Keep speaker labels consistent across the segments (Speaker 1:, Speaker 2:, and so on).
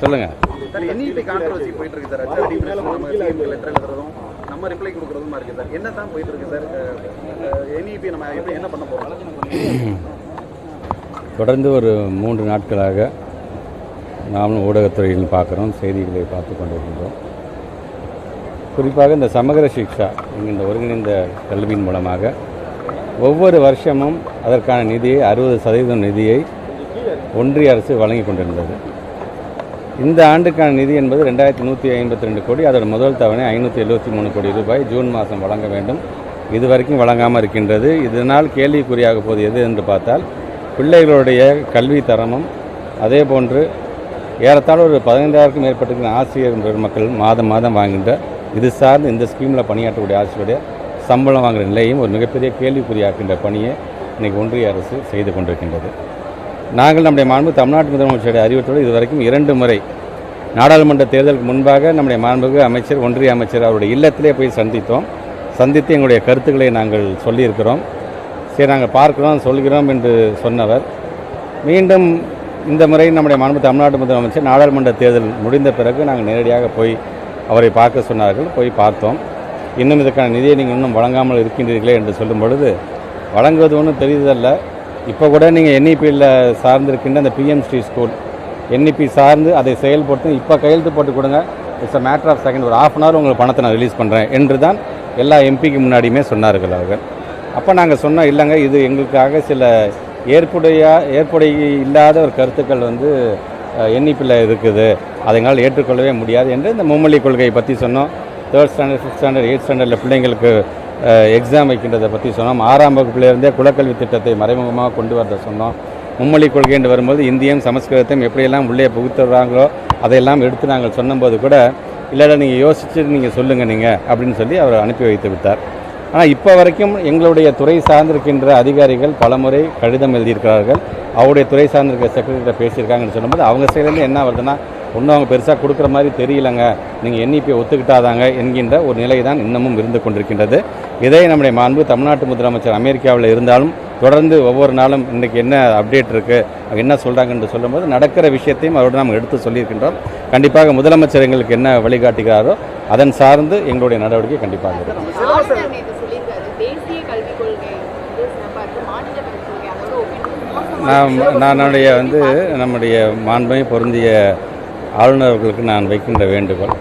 Speaker 1: சொல்லுங்க
Speaker 2: sir NEP controversy போயிட்டு இருக்கு சார் ஹெச்ஆர்டி நம்ம சிஎம் லெட்டர் எழுதுறதும் நம்ம ரிப்ளை கொடுக்குறதுமா இருக்கு சார் என்ன தான் போயிட்டு இருக்கு சார் நம்ம எப்படி என்ன பண்ண
Speaker 1: தொடர்ந்து ஒரு மூன்று நாட்களாக நாமும் ஊடகத்துறையில் பார்க்குறோம் செய்திகளை பார்த்து கொண்டிருக்கின்றோம். குறிப்பாக இந்த சமகர சிக்ஷா என்கின்ற ஒருங்கிணைந்த கல்வியின் மூலமாக ஒவ்வொரு வருஷமும் அதற்கான நிதியை அறுபது சதவீதம் நிதியை ஒன்றிய அரசு வழங்கி கொண்டிருந்தது. இந்த ஆண்டுக்கான நிதி என்பது ரெண்டாயிரத்தி நூற்றி ஐம்பத்தி ரெண்டு கோடி அதோட முதல் தவணை ஐநூற்றி எழுபத்தி மூணு கோடி ரூபாய் ஜூன் மாதம் வழங்க வேண்டும். இதுவரைக்கும் வழங்காமல் இருக்கின்றது. இதனால் கேள்விக்குறியாக போது எது என்று பார்த்தால் பிள்ளைகளுடைய கல்வி தரமும் அதே போன்று ஏறத்தாழ ஒரு பதினைந்தாயிரக்கும் மேற்பட்டிருக்கிற ஆசிரியர் பெருமக்கள் மாதம் மாதம் வாங்குகின்ற இது சார்ந்து இந்த ஸ்கீமில் பணியாற்றக்கூடிய ஆசிரியருடைய சம்பளம் வாங்குகிற நிலையும் ஒரு மிகப்பெரிய கேள்விக்குறியாக்கின்ற பணியை இன்றைக்கி ஒன்றிய அரசு செய்து கொண்டிருக்கின்றது. நாங்கள் நம்முடைய மாண்பு தமிழ்நாட்டு முதலமைச்சருடைய அறிவித்தோடு இதுவரைக்கும் இரண்டு முறை நாடாளுமன்ற தேர்தலுக்கு முன்பாக நம்முடைய மாண்புக்கு அமைச்சர் ஒன்றிய அமைச்சர் அவருடைய இல்லத்திலே போய் சந்தித்தோம். சந்தித்து எங்களுடைய கருத்துக்களை நாங்கள் சொல்லியிருக்கிறோம். சரி நாங்கள் பார்க்கிறோம் சொல்கிறோம் என்று சொன்னவர். மீண்டும் இந்த முறை நம்முடைய மாண்பு தமிழ்நாட்டு முதலமைச்சர் நாடாளுமன்ற தேர்தல் முடிந்த பிறகு நாங்கள் நேரடியாக போய் அவரை பார்க்க சொன்னார்கள். போய் பார்த்தோம். இன்னும் இதற்கான நிதியை நீங்கள் இன்னும் வழங்காமல் இருக்கின்றீர்களே என்று சொல்லும் பொழுது வழங்குவது ஒன்றும் பெரியதல்ல இப்போ கூட நீங்கள் என்இபியில் சார்ந்திருக்கின்ற அந்த பிஎம் ஸ்ரீ ஸ்கூல் என்இபி சார்ந்து அதை செயல்படுத்தும் இப்போ கையெழுத்து போட்டு கொடுங்க. It's a matter of second ஒரு ஆஃப் அன் ஹவர் உங்களுக்கு பணத்தை நான் ரிலீஸ் பண்ணுறேன் என்று தான் எல்லா எம்பிக்கு முன்னாடியுமே சொன்னார்கள் அவர்கள். அப்போ நாங்கள் சொன்னோம் இல்லைங்க இது எங்களுக்காக சில ஏற்புடைய ஏற்புடைய இல்லாத ஒரு கருத்துக்கள் வந்து எண்ணிப்பில் இருக்குது. அதனால் ஏற்றுக்கொள்ளவே முடியாது என்று இந்த மும்மொழி கொள்கையை பற்றி சொன்னோம். Third standard fifth standard eight ஸ்டாண்டர்டில் பிள்ளைங்களுக்கு எக்ஸாம் வைக்கின்றதை பற்றி சொன்னோம். ஆறாம் வகுப்புலேருந்தே குலக்கல்வி திட்டத்தை மறைமுகமாக கொண்டு வரத சொன்னோம். மும்மொழி கொள்கை என்று வரும்போது இந்தியம் சமஸ்கிருதத்தையும் எப்படியெல்லாம் உள்ளே புகுத்துறாங்களோ அதையெல்லாம் எடுத்து நாங்கள் சொன்னபோது கூட இல்லைடா நீங்கள் யோசித்து நீங்கள் சொல்லுங்கள் நீங்கள் அப்படின்னு சொல்லி அவர் அனுப்பி வைத்து விட்டார். ஆனால் இப்போ வரைக்கும் எங்களுடைய துறை சார்ந்திருக்கின்ற அதிகாரிகள் பலமுறை கடிதம் எழுதியிருக்கிறார்கள். அவருடைய துறை சார்ந்திருக்கிற செக்ரட்டரிட்ட பேசியிருக்காங்கன்னு சொல்லும்போது அவங்க சைட்லேருந்து என்ன வருதுன்னா ஒன்றும் அவங்க பெருசாக கொடுக்குற மாதிரி தெரியலங்க. நீங்கள் என்இபியை ஒத்துக்கிட்டாதாங்க என்கின்ற ஒரு நிலை தான் இன்னமும் இருந்து கொண்டிருக்கின்றது. இதே நம்முடைய மாண்பு தமிழ்நாட்டு முதலமைச்சர் அமெரிக்காவில் இருந்தாலும் தொடர்ந்து ஒவ்வொரு நாளும் இன்றைக்கி என்ன அப்டேட் இருக்குது என்ன சொல்கிறாங்கன்னு சொல்லும்போது நடக்கிற விஷயத்தையும் அவரோடு நாம் எடுத்து சொல்லியிருக்கின்றோம். கண்டிப்பாக முதலமைச்சர் எங்களுக்கு என்ன வழிகாட்டுகிறாரோ அதன் சார்ந்து எங்களுடைய நடவடிக்கை கண்டிப்பாக இருக்கும். நான்
Speaker 3: இருக்கு.
Speaker 1: நான் என்னுடைய வந்து நம்முடைய மாண்பை பொருந்திய ஆளுநர்களுக்கு நான் வைக்கின்ற வேண்டுகோள்.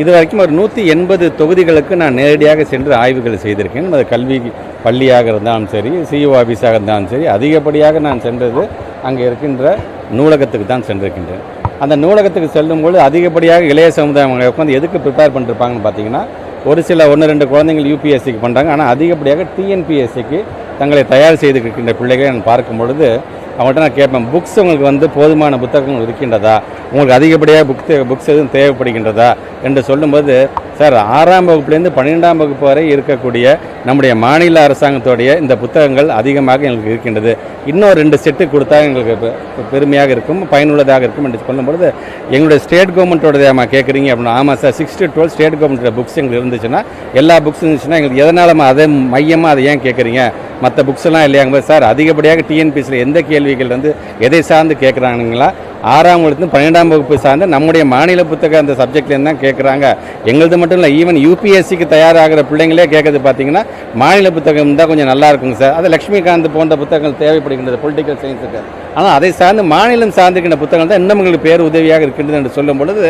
Speaker 1: இது வரைக்கும் ஒரு நூற்றி எண்பது தொகுதிகளுக்கு நான் நேரடியாக சென்று ஆய்வுகள் செய்திருக்கேன். அது கல்வி பள்ளியாக இருந்தாலும் சரி சிஇஓ ஆஃபீஸாக இருந்தாலும் சரி அதிகப்படியாக நான் சென்றது அங்கே இருக்கின்ற நூலகத்துக்கு தான் சென்றிருக்கின்றேன். அந்த நூலகத்துக்கு செல்லும்போது அதிகப்படியாக இளைய சமுதாயம் உட்காந்து எதுக்கு ப்ரிப்பேர் பண்ணிருப்பாங்கன்னு பார்த்தீங்கன்னா ஒரு சில ஒன்று ரெண்டு குழந்தைங்கள் யூபிஎஸ்சிக்கு பண்ணுறாங்க ஆனால் அதிகப்படியாக டிஎன்பிஎஸ்சிக்கு தங்களை தயார் செய்து இருக்கின்ற பிள்ளைகளை நான் பார்க்கும் பொழுது அவங்கள்ட்ட நான் கேட்பேன் புக்ஸ் உங்களுக்கு வந்து போதுமான புத்தகங்கள் இருக்கின்றதா? உங்களுக்கு அதிகப்படியாக புக் புக்ஸ் எதுவும் தேவைப்படுகின்றதா? என்று சொல்லும்போது சார் ஆறாம் வகுப்புலேருந்து பன்னிரெண்டாம் வகுப்பு வரை இருக்கக்கூடிய நம்முடைய மாநில அரசாங்கத்துடைய இந்த புத்தகங்கள் அதிகமாக எங்களுக்கு இருக்கின்றது. இன்னும் ரெண்டு செட்டு கொடுத்தா எங்களுக்கு பெருமையாக இருக்கும் பயனுள்ளதாக இருக்கும். என்று சொல்லும்பொழுது எங்களுடைய ஸ்டேட் கவர்மெண்ட்டோட கேட்குறீங்க அப்படின்னா ஆமாம் sir six to twelve state கவர்மெண்ட்டோட புக்ஸ் எங்களுக்கு இருந்துச்சுன்னா எல்லா புக்ஸ் இருந்துச்சுன்னா எங்களுக்கு எதனால அதை மையமாக அதை ஏன் கேட்குறீங்க? மற்ற புக்ஸ் எல்லாம் இல்லையாங்க சார் அதிகப்படியாக டிஎன்பிசியில் எந்த கேள்விகள் வந்து எதை சார்ந்து கேட்குறாங்களா ஆறாம் வகுப்பு பன்னெண்டாம் வகுப்பு சார்ந்து நம்முடைய மாநில புத்தக அந்த சப்ஜெக்ட்லேருந்து தான் கேட்குறாங்க? எங்களது மட்டும் இல்லை ஈவன் யூபிஎஸ்சிக்கு தயாராகிற பிள்ளைங்களே கேட்குறது பார்த்தீங்கன்னா மாநில புத்தகம் தான் கொஞ்சம் நல்லா இருக்குங்க சார். அது லக்ஷ்மிகாந்த் போன்ற புத்தகங்கள் தேவைப்படுகின்றது பொலிட்டிக்கல் சயின்ஸுக்கு ஆனால் அதை சார்ந்து மாநிலம் சார்ந்திருக்கின்ற புத்தகங்கள் தான் இன்னும் பேர் உதவியாக இருக்கின்றது என்று சொல்லும் பொழுது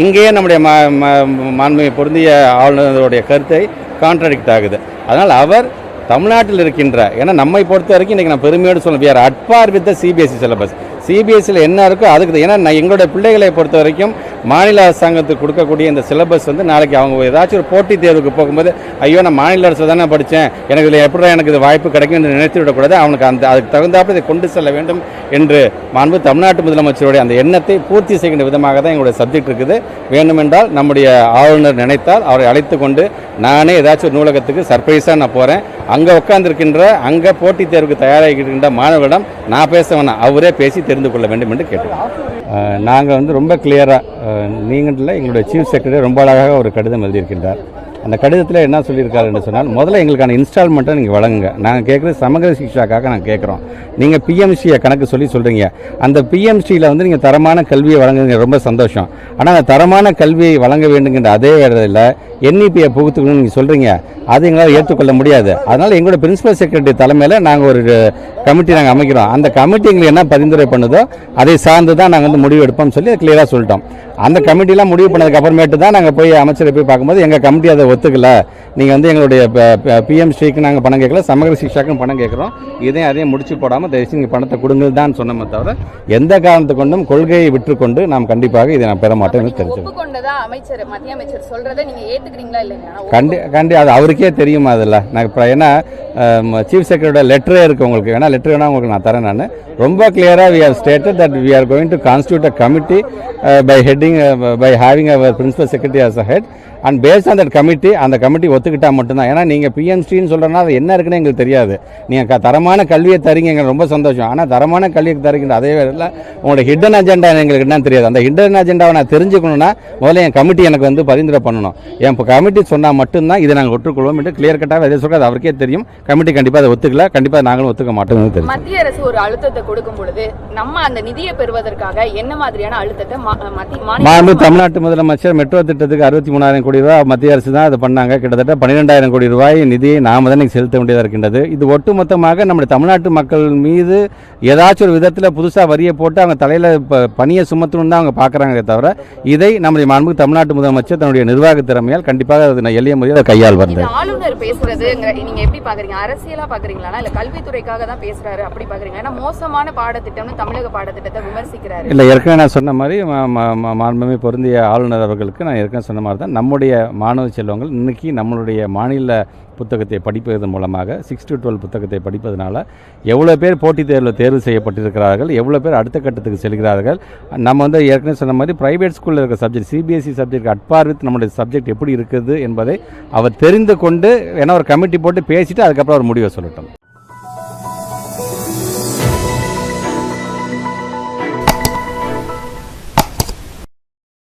Speaker 1: இங்கேயே நம்முடைய மா மா- மாண்புமை பொருந்திய ஆளுநருடைய கருத்தை கான்ட்ராடிக்ட் ஆகுது. அதனால் அவர் தமிழ்நாட்டில் இருக்கின்ற ஏன்னா நம்மை பொறுத்த வரைக்கும் இன்றைக்கி நான் பெருமையோடு சொல்லுவேன் we are at par with CBSE syllabus சிபிஎஸ்சியில் என்ன இருக்கோ அதுக்கு ஏன்னா நான் எங்களுடைய பிள்ளைகளை பொறுத்த வரைக்கும் மாநில அரசாங்கத்துக்கு கொடுக்கக்கூடிய இந்த சிலபஸ் வந்து நாளைக்கு அவங்க ஏதாச்சும் ஒரு போட்டித் தேர்வுக்கு போகும்போது ஐயோ நான் மாநில அரசு தானே படித்தேன் எனக்கு இதில் எப்படி எனக்கு இது வாய்ப்பு கிடைக்கும் என்று நினைத்து விடக்கூடாது. அவனுக்கு அந்த அதுக்கு தகுந்தாப்புல இதை கொண்டு செல்ல வேண்டும் என்று மாண்பு தமிழ்நாட்டு முதலமைச்சருடைய அந்த எண்ணத்தை பூர்த்தி செய்கின்ற விதமாக தான் எங்களுடைய சப்ஜெக்ட் இருக்குது. வேண்டுமென்றால் நம்முடைய ஆளுநர் நினைத்தால் அவரை அழைத்து கொண்டு நானே ஏதாச்சும் ஒரு நூலகத்துக்கு சர்ப்ரைஸாக நான் போகிறேன் அங்கே உட்காந்துருக்கின்ற அங்கே போட்டித் தேர்வுக்கு தயாராகிக்கின்ற மாணவர்களிடம் நான் பேச வேணாம். அவரே பேசி தெரிந்து கொள்ள வேண்டும் என்று கேட்டேன் நாங்கள் வந்து ரொம்ப கிளியராக நீங்கள் எங்களுடைய சீஃப் செக்ரட்டரி ரொம்ப அழகாக ஒரு கடிதம் எழுதியிருக்கின்றார். அந்த கடிதத்தில் என்ன சொல்லியிருக்காரு என்று சொன்னால் முதல்ல எங்களுக்கான இன்ஸ்டால்மெண்ட்டை நீங்கள் வழங்குங்க. நாங்கள் கேட்குறது சமகர சிக்ஷாக்காக நாங்கள் கேட்குறோம். நீங்கள் பிஎம்சியை கணக்கு சொல்லி சொல்கிறீங்க அந்த பிஎம்சியில் வந்து நீங்கள் தரமான கல்வியை வழங்குங்க ரொம்ப சந்தோஷம். ஆனால் அந்த தரமான கல்வியை வழங்க வேண்டுங்கிற அதே இடத்துல என்இபியை புகுத்துக்கணும்னு நீங்கள் சொல்கிறீங்க அது எங்களால் ஏற்றுக்கொள்ள முடியாது. அதனால் எங்களோட பிரின்சிபல் செக்ரட்டரி தலைமையில் நாங்கள் ஒரு கமிட்டி நாங்கள் அமைக்கிறோம். அந்த கமிட்டி எங்களுக்கு என்ன பரிந்துரை பண்ணுதோ அதை சார்ந்து தான் நாங்கள் வந்து முடிவு எடுப்போம்னு சொல்லி கிளியராக சொல்லிட்டோம். அந்த கமிட்டிலாம் முடிவு பண்ணதுக்கு அப்புறமேட்டு தான் நாங்கள் போய் அமைச்சரை போய் பார்க்கும்போது எங்கள் கமிட்டி அதை ஒத்துக்கல. நீங்கள் வந்து எங்களுடைய பிஎம்சிக்கு நாங்கள் பணம் கேட்கல சமகர சிக்ஷாக்கும் பணம் கேட்குறோம். இதையும் அதையும் முடிச்சு போடாமல் தயவுசெய்து நீங்கள் பணத்தை கொடுங்க தான் சொன்னோமே தவிர எந்த காரணத்தை கொண்டும் கொள்கையை விற்றுக்கொண்டு நாம் கண்டிப்பாக இதை நான் பெற மாட்டேன்
Speaker 3: நீங்க
Speaker 1: தெரிஞ்சு
Speaker 3: அமைச்சர் மத்திய அமைச்சர் சொல்றதை நீங்க
Speaker 1: கண்டி கண்டி அது அவருக்கே தெரியுமா அதில். நான் இப்போ ஏன்னா சீஃப் செக்ரட்டரியோட லெட்டரே இருக்குது உங்களுக்கு. வேணா லெட்டர் வேணா உங்களுக்கு நான் தரேன் நான். ரொம்ப கிளியராக we are stated that we are going to constitute a committee by heading by having our principal secretary as a head and based on that committee அந்த கமிட்டி ஒத்துக்கிட்டால் மட்டும்தான். ஏன்னா நீங்கள் பிஎன்சின்னு சொல்கிறனா அது என்ன இருக்குன்னு எங்களுக்கு தெரியாது. நீங்கள் தரமான கல்வியை தரீங்க எங்களுக்கு ரொம்ப சந்தோஷம். ஆனால் தரமான கல்வியை தரீங்க அதே வேலையில் உங்களோட ஹிடன் அஜெண்டா எங்களுக்கு என்னன்னு தெரியாது. அந்த ஹிடன் அஜெண்டாவை நான் தெரிஞ்சுக்கணும்னா முதல்ல என் கமிட்டி எனக்கு வந்து பரிந்துரை பண்ணணும். என் கமிட்டி சொன்னால் மட்டும்தான் இதை நாங்கள் ஒற்றுக்கொள்வோம் என்று கிளியர் கட்டாக எதை சொல்கிறது அவருக்கே தெரியும். கமிட்டி கண்டிப்பாக அதை ஒத்துக்கல. கண்டிப்பாக நாங்களும் ஒத்துக்க மாட்டோம்னு தெரியும்.
Speaker 3: மத்திய அரசு ஒரு அழுத்தத்தை கொடுக்கும் பொழுது நம்ம அந்த நிதியை பெறுவதற்காக என்ன மாதிரியான அழுத்தத்தை மத்திய
Speaker 1: தமிழ்நாட்டு முதலமைச்சர் மெட்ரோ திட்டத்துக்கு அறுபத்தி மூணாயிரம் கோடி ரூபாய் மத்திய அரசு தான் அதை பண்ணாங்க. கிட்டத்தட்ட பன்னிரெண்டாயிரம் கோடி ரூபாய் நிதியை நாம தான் செலுத்த வேண்டியதாக இருக்கின்றது. இது ஒட்டுமொத்தமாக நம்முடைய தமிழ்நாட்டு மக்கள் மீது ஏதாச்சும் ஒரு விதத்தில் புதுசாக வரியை போட்டு அவங்க தலையில் பணியை சுமத்தணும்னு தான் அவங்க பார்க்குறாங்களே தவிர இதை நம்முடைய மாண்பு தமிழ்நாட்டு முதலமைச்சர் தன்னுடைய நிர்வாக திறமையால் கண்டிப்பாக அது நான் எளிய முறையில் கையால் வந்தேன்.
Speaker 3: ஆளுநர் பேசுறது நீங்க எப்படி பாக்குறீங்க? அரசியலா பாக்குறீங்களா இல்ல கல்வித்துறைக்காக தான் பேசுறாரு அப்படி பாக்குறீங்க ஏன்னா மோசமான பாடத்திட்டம்னு தமிழக பாடத்திட்டத்தை விமர்சிக்கிறாரு.
Speaker 1: இல்லை ஏற்கனவே நான் சொன்ன மாதிரி மாண்புமை பொருந்திய ஆளுநர் அவர்களுக்கு நான் ஏற்கனவே சொன்ன மாதிரி தான் நம்முடைய மாணவ செல்வங்கள் இன்னைக்கு நம்மளுடைய மாநில புத்தகத்தை படிப்பதன் மூலமாக சிக்ஸ் டு டுவெல் புத்தகத்தை படிப்பதனால எவ்வளோ பேர் போட்டித் தேர்வில் தேர்வு செய்யப்பட்டிருக்கிறார்கள் எவ்வளோ பேர் அடுத்த கட்டத்துக்கு செல்கிறார்கள். நம்ம வந்து ஏற்கனவே சொன்ன மாதிரி ப்ரைவேட் ஸ்கூலில் இருக்க subject CBSE subject at par with நம்முடைய சப்ஜெக்ட் எப்படி இருக்குது என்பதை அவர் தெரிந்து கொண்டு ஏன்னா ஒரு கமிட்டி போட்டு பேசிட்டு அதுக்கப்புறம் அவர் முடிவை சொல்லட்டும்.